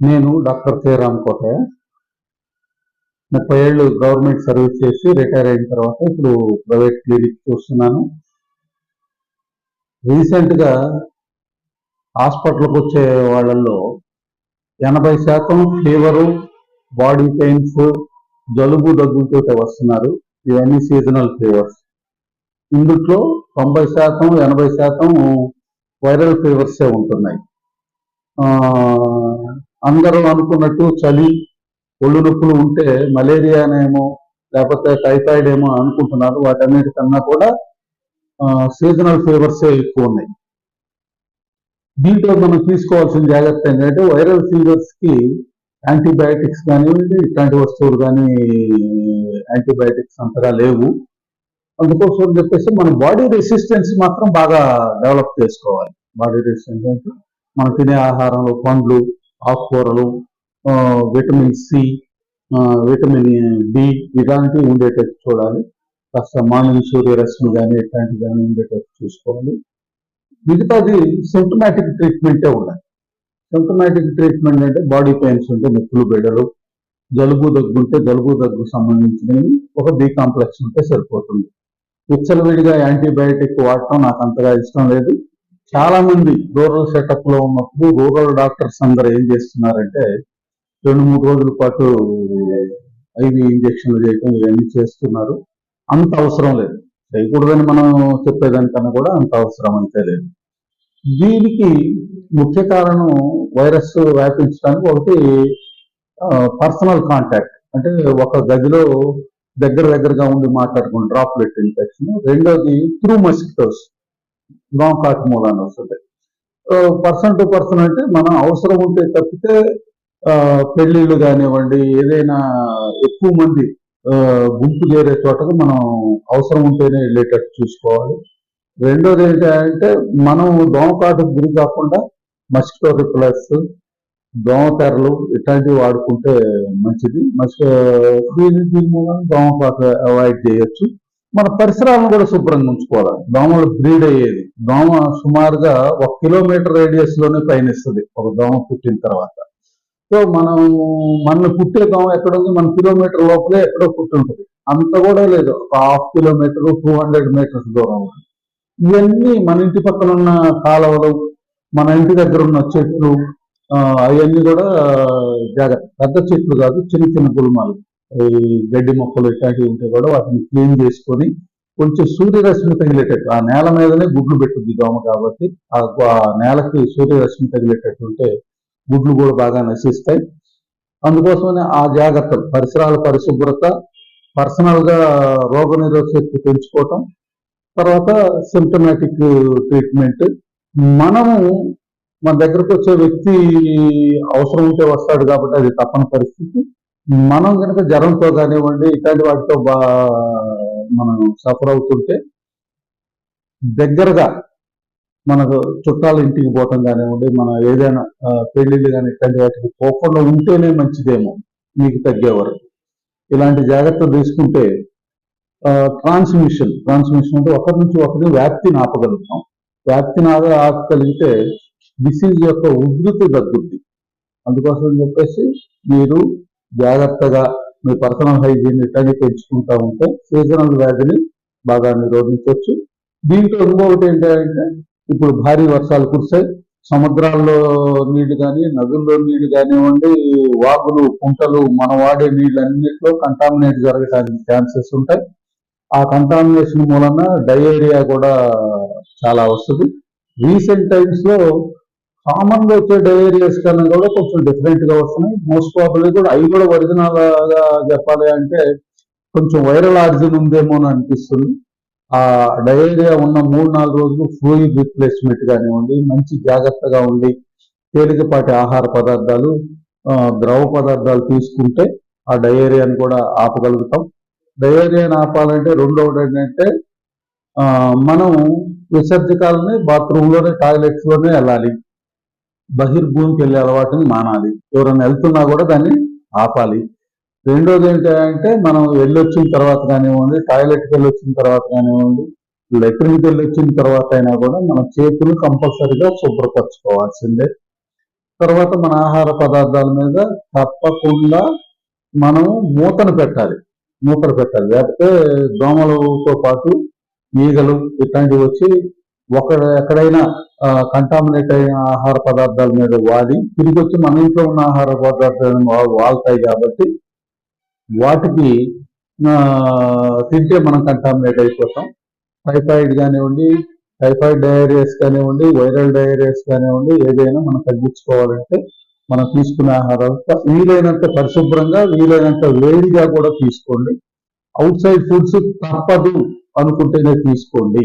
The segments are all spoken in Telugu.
నేను డాక్టర్ కె రామకోటయ్య. ముప్పై ఏళ్ళు గవర్నమెంట్ సర్వీస్ చేసి రిటైర్ అయిన తర్వాత ఇప్పుడు ప్రైవేట్ క్లినిక్ చూస్తున్నాను. రీసెంట్గా హాస్పిటల్కి వచ్చే వాళ్ళల్లో ఎనభై శాతం ఫీవరు బాడీ పెయిన్స్ జలుబు దగ్గులతో వస్తున్నారు. ఇవన్నీ సీజనల్ ఫీవర్స్. ఇందుట్లో తొంభై శాతం ఎనభై శాతం వైరల్ ఫీవర్సే ఉంటున్నాయి. అందరూ అనుకున్నట్టు చలి ఒళ్ళు నొప్పులు ఉంటే మలేరియానేమో లేకపోతే టైఫాయిడ్ ఏమో అనుకుంటున్నారు. వాటన్నిటికన్నా కూడా సీజనల్ ఫీవర్సే ఎక్కువ ఉన్నాయి. దీంట్లో మనం తీసుకోవాల్సిన జాగ్రత్త ఏంటంటే వైరల్ ఫీవర్స్కి యాంటీబయాటిక్స్ కానివ్వండి ఇట్లాంటి వస్తువులు కానీ యాంటీబయాటిక్స్ అంతగా లేవు. అందుకోసం అని చెప్పేసి మన బాడీ రెసిస్టెన్స్ మాత్రం బాగా డెవలప్ చేసుకోవాలి. బాడీ రెసిస్టెన్స్ అంటే మనం తినే ఆహారంలో పండ్లు ఆకుకూరలు విటమిన్ సి విటమిన్ డి ఇలాంటివి ఉండేటట్టు చూడాలి. కాస్త మార్నింగ్ సూర్యరశ్మి కానీ ఇట్లాంటివి కానీ ఉండేటట్టు చూసుకోవాలి. మిగతాది సిమ్టమాటిక్ ట్రీట్మెంటే ఉండాలి. సిమ్టమాటిక్ ట్రీట్మెంట్ అంటే బాడీ పెయిన్స్ ఉంటే నొప్పులు బిడ్డలు జలుబు దగ్గు ఉంటే జలుబు దగ్గు సంబంధించినవి ఒక బి కాంప్లెక్స్ ఉంటే సరిపోతుంది. విచ్చలవిడిగా యాంటీబయాటిక్ వాడటం నాకు అంతగా ఇష్టం లేదు. చాలా మంది రూరల్ సెటప్లో ఉన్నప్పుడు రూరల్ డాక్టర్స్ అందరూ ఏం చేస్తున్నారంటే రెండు మూడు రోజుల పాటు ఐవి ఇంజక్షన్లు చేయటం ఇవన్నీ చేస్తున్నారు. అంత అవసరం లేదు. చేయకూడదని మనం చెప్పేదానికన్నా కూడా అంత అవసరం అయితే లేదు. దీనికి ముఖ్య కారణం వైరస్ వ్యాపించడానికి ఒకటి పర్సనల్ కాంటాక్ట్. అంటే ఒక గదిలో దగ్గర దగ్గరగా ఉండి మాట్లాడుకుని డ్రాప్లెట్ ఇన్ఫెక్షన్. రెండోది త్రూ మస్కిటోస్. కాటు మూలాన్ని వస్తుంది పర్సన్ టు పర్సన్ అంటే మనం అవసరం ఉంటే తప్పితే పెళ్ళిళ్ళు పెళ్ళిళ్ళు కానివ్వండి ఏదైనా ఎక్కువ మంది గుంపు చేరే చోటకు మనం అవసరం ఉంటేనే వెళ్ళేటట్టు చూసుకోవాలి. రెండోది ఏంటంటే మనం దోమకాటుకు గురి కాకుండా మస్కిటో రిప్లస్ దోమతెరలు ఇట్లాంటివి వాడుకుంటే మంచిది. మస్కి దీని దీని మూలం దోమకాటు అవాయిడ్ చేయొచ్చు. మన పరిసరాలను కూడా శుభ్రంగా ఉంచుకోవాలి. దోమలు బ్రీడ్ అయ్యేది. దోమ సుమారుగా ఒక కిలోమీటర్ రేడియస్లోనే పయనిస్తుంది. ఒక దోమ పుట్టిన తర్వాత. సో మనం మన పుట్టే దోమ ఎక్కడ ఉంది మన కిలోమీటర్ లోపలే ఎక్కడో పుట్టి ఉంటుంది. అంత కూడా లేదు. ఒక half kilometre two hundred metres దూరం ఇవన్నీ మన ఇంటి పక్కన ఉన్న కాలువలు మన ఇంటి దగ్గర ఉన్న చెట్లు అవన్నీ కూడా జాగ్రత్త. పెద్ద చెట్లు కాదు చిన్న చిన్న గుల్మాలు. ఈ గడ్డి మొక్కలు ఇట్లాంటివి ఉంటే కూడా వాటిని క్లీన్ చేసుకొని కొంచెం సూర్యరశ్మి తగిలేటట్టు ఆ నేల మీదనే గుడ్లు పెట్టుద్ది దోమ కాబట్టి ఆ నేలకి సూర్యరశ్మి తగిలేటట్టు ఉంటే గుడ్లు కూడా బాగా నశిస్తాయి. అందుకోసమనే ఆ జాగ్రత్తలు పరిసరాల పరిశుభ్రత పర్సనల్గా రోగ నిరోధశక్తి పెంచుకోవటం తర్వాత సిమ్టమాటిక్ ట్రీట్మెంట్. మనము మన దగ్గరకు వచ్చే వ్యక్తి అవసరం ఉంటే వస్తాడు కాబట్టి అది తప్పని పరిస్థితి. మనం కనుక జ్వరంతో కానివ్వండి ఇట్లాంటి వాటితో బా మనం సఫర్ అవుతుంటే దగ్గరగా మనకు చుట్టాల ఇంటికి పోవటం కానివ్వండి మన ఏదైనా పెళ్ళిళ్ళు కానీ ఇట్లాంటి వాటికి పోకుండా ఉంటేనే మంచిదేమో మీకు తగ్గే వరకు ఇలాంటి జాగ్రత్తలు తీసుకుంటే ట్రాన్స్మిషన్ ట్రాన్స్మిషన్ అంటే ఒకరి నుంచి ఒకరి వ్యాప్తిని ఆపగలుగుతాం. వ్యాప్తిని ఆగ ఆపగలిగితే డిసీజ్ యొక్క ఉధృతి తగ్గుద్ది. అందుకోసం చెప్పేసి మీరు జాగ్రత్తగా మీ పర్సనల్ హైజీన్ ఇట్లాంటి పెంచుకుంటా ఉంటే సీజనల్ వ్యాధిని బాగా నిరోధించవచ్చు. దీంట్లో ఇంకొకటి ఏంటంటే ఇప్పుడు భారీ వర్షాలు కురిసాయి సముద్రాల్లో నీళ్ళు కానీ నదుల్లో నీళ్ళు కానివ్వండి వాగులు కుంటలు మనం వాడే నీళ్ళు అన్నింటిలో కంటామినేట్ జరగడానికి ఛాన్సెస్ ఉంటాయి. ఆ కంటామినేషన్ మూలన డయేరియా కూడా చాలా వస్తుంది. రీసెంట్ టైమ్స్లో కామన్గా వచ్చే డయేరియాస్ కన్నా కూడా కొంచెం డిఫరెంట్గా వస్తున్నాయి. మోస్ట్ ప్రాబబ్లీ కూడా అవి కూడా ఒరిజినల్గా చెప్పాలి అంటే కొంచెం వైరల్ ఆర్జిన్ ఉందేమో అని అనిపిస్తుంది. ఆ డయేరియా ఉన్న మూడు నాలుగు రోజులు ఫ్లూయిడ్ రిప్లేస్మెంట్ కానివ్వండి మంచి జాగ్రత్తగా ఉండి తేలికపాటి ఆహార పదార్థాలు ద్రవ పదార్థాలు తీసుకుంటే ఆ డయేరియాని కూడా ఆపగలుగుతాం. డయేరియాని ఆపాలంటే రెండవది ఏంటంటే మనం విసర్జకాలని బాత్రూంలోనే టాయిలెట్స్లోనే వెళ్ళాలి. బహిర్భూమికి వెళ్ళే అలవాటుని మానాలి. ఎవరైనా వెళ్తున్నా కూడా దాన్ని ఆపాలి. రెండోది ఏంటంటే మనం వెళ్ళొచ్చిన తర్వాత కానివ్వండి టాయిలెట్కి వెళ్ళొచ్చిన తర్వాత కానివ్వండి లెట్రిన్కి వెళ్ళొచ్చిన తర్వాత అయినా కూడా మన చేతులు కంపల్సరిగా శుభ్రపరచుకోవాల్సిందే. తర్వాత మన ఆహార పదార్థాల మీద తప్పకుండా మనం మూతను పెట్టాలి. మూతలు పెట్టాలి. లేకపోతే దోమలతో పాటు ఈగలు ఇట్లాంటివి వచ్చి ఒక ఎక్కడైనా కంటామినేట్ అయిన ఆహార పదార్థాల మీద వాడి తిరిగి వచ్చి మన ఇంట్లో ఉన్న ఆహార పదార్థాలను వాళ్తాయి కాబట్టి వాటికి తింటే మనం కంటామినేట్ అయిపోతాం. టైఫాయిడ్ కానివ్వండి టైఫాయిడ్ డయేరియాస్ కానివ్వండి వైరల్ డయేరియాస్ కానివ్వండి ఏదైనా మనం తగ్గించుకోవాలంటే మనం తీసుకునే ఆహారాలు వీలైనంత పరిశుభ్రంగా వీలైనంత వేడిగా కూడా తీసుకోండి. అవుట్ సైడ్ ఫుడ్స్ తప్పదు అనుకుంటేనే తీసుకోండి.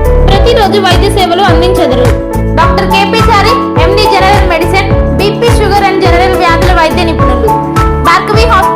ప్రతిరోజు వైద్య సేవలు అందించెదరు. Doctor KP Chari MD general medicine BP sugar and general వ్యాధుల వైద్య నిపుణులు. భార్గవి హాస్పిటల్